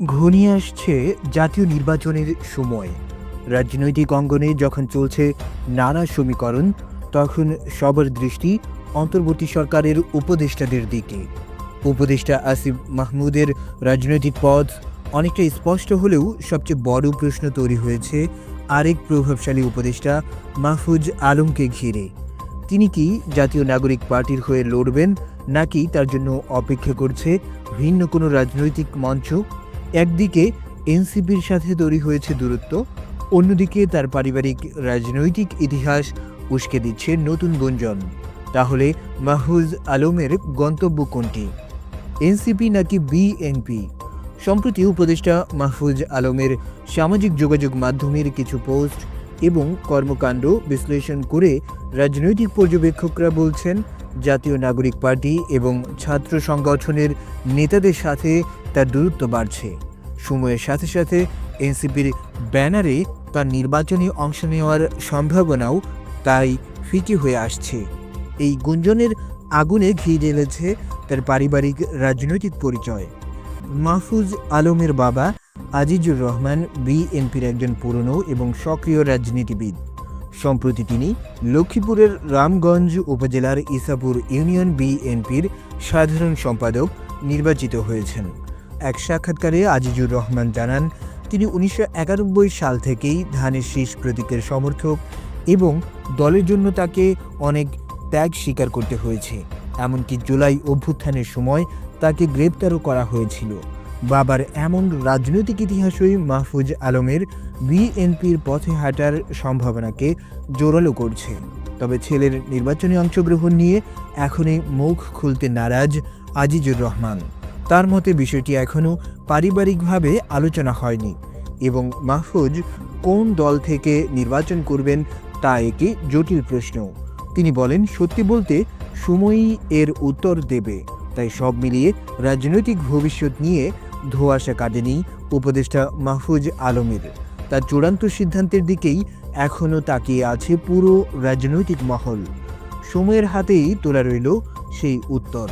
ঘনিয়ে আসছে জাতীয় নির্বাচনের সময়। রাজনৈতিক অঙ্গনে যখন চলছে নানা সমীকরণ, তখন সবার দৃষ্টি অন্তর্বর্তী সরকারের উপদেষ্টাদের দিকে। উপদেষ্টা আসিফ মাহমুদের রাজনৈতিক পথ অনেকটা স্পষ্ট হলেও সবচেয়ে বড় প্রশ্ন তৈরি হয়েছে আরেক প্রভাবশালী উপদেষ্টা মাহফুজ আলমকে ঘিরে। তিনি কি জাতীয় নাগরিক পার্টির হয়ে লড়বেন, নাকি তার জন্য অপেক্ষা করছে ভিন্ন কোনো রাজনৈতিক মঞ্চ? একদিকে এনসিপির সাথে তৈরি হয়েছে দূরত্ব, অন্যদিকে তার পারিবারিক রাজনৈতিক ইতিহাস উস্কে দিচ্ছে নতুন গুঞ্জন। তাহলে মাহফুজ আলমের গন্তব্য কোনটি? এনসিপি নাকি বিএনপি? সম্প্রতি উপদেষ্টা মাহফুজ আলমের সামাজিক যোগাযোগ মাধ্যমের কিছু পোস্ট এবং কর্মকাণ্ড বিশ্লেষণ করে রাজনৈতিক পর্যবেক্ষকরা বলছেন জাতীয় নাগরিক পার্টি এবং ছাত্র সংগঠনের নেতাদের সাথে তার দূরত্ব বাড়ছে। সময়ের সাথে সাথে এনসিপির ব্যানারে তার নির্বাচনে অংশ নেওয়ার সম্ভাবনাও তাই ফিকে হয়ে আসছে। এই গুঞ্জনের আগুনে ঘি জ্বেলেছে তার পারিবারিক রাজনৈতিক পরিচয়। মাহফুজ আলমের বাবা আজিজুর রহমান বিএনপির একজন পুরনো এবং সক্রিয় রাজনীতিবিদ। সম্প্রতি তিনি লক্ষ্মীপুরের রামগঞ্জ উপজেলার ইসাপুর ইউনিয়ন বিএনপির সাধারণ সম্পাদক নির্বাচিত হয়েছেন। এক সাক্ষাৎকারে আজিজুর রহমান জানান, তিনি উনিশশো একানব্বই সাল থেকেই ধানের শীষ প্রতীকের সমর্থক এবং দলের জন্য তাকে অনেক ত্যাগ স্বীকার করতে হয়েছে। এমনকি জুলাই অভ্যুত্থানের সময় তাকে গ্রেপ্তারও করা হয়েছিল। বাবার এমন রাজনৈতিক ইতিহাসই মাহফুজ আলমের বিএনপির পথে হাঁটার সম্ভাবনাকে জোরালো করছে। তবে ছেলের নির্বাচনে অংশগ্রহণ নিয়ে এখনই মুখ খুলতে নারাজ আজিজুর রহমান। তার মতে বিষয়টি এখনও পারিবারিকভাবে আলোচনা হয়নি এবং মাহফুজ কোন দল থেকে নির্বাচন করবেন তা একে জটিল প্রশ্ন। তিনি বলেন, সত্যি বলতে সময়ই এর উত্তর দেবে, তাই সব মিলিয়ে রাজনৈতিক ভবিষ্যৎ নিয়ে ধোঁয়াশা কাটেনি উপদেষ্টা মাহফুজ আলমের। তার চূড়ান্ত সিদ্ধান্তের দিকেই এখনও তাকিয়ে আছে পুরো রাজনৈতিক মহল। সময়ের হাতেই তোলা রইল সেই উত্তর।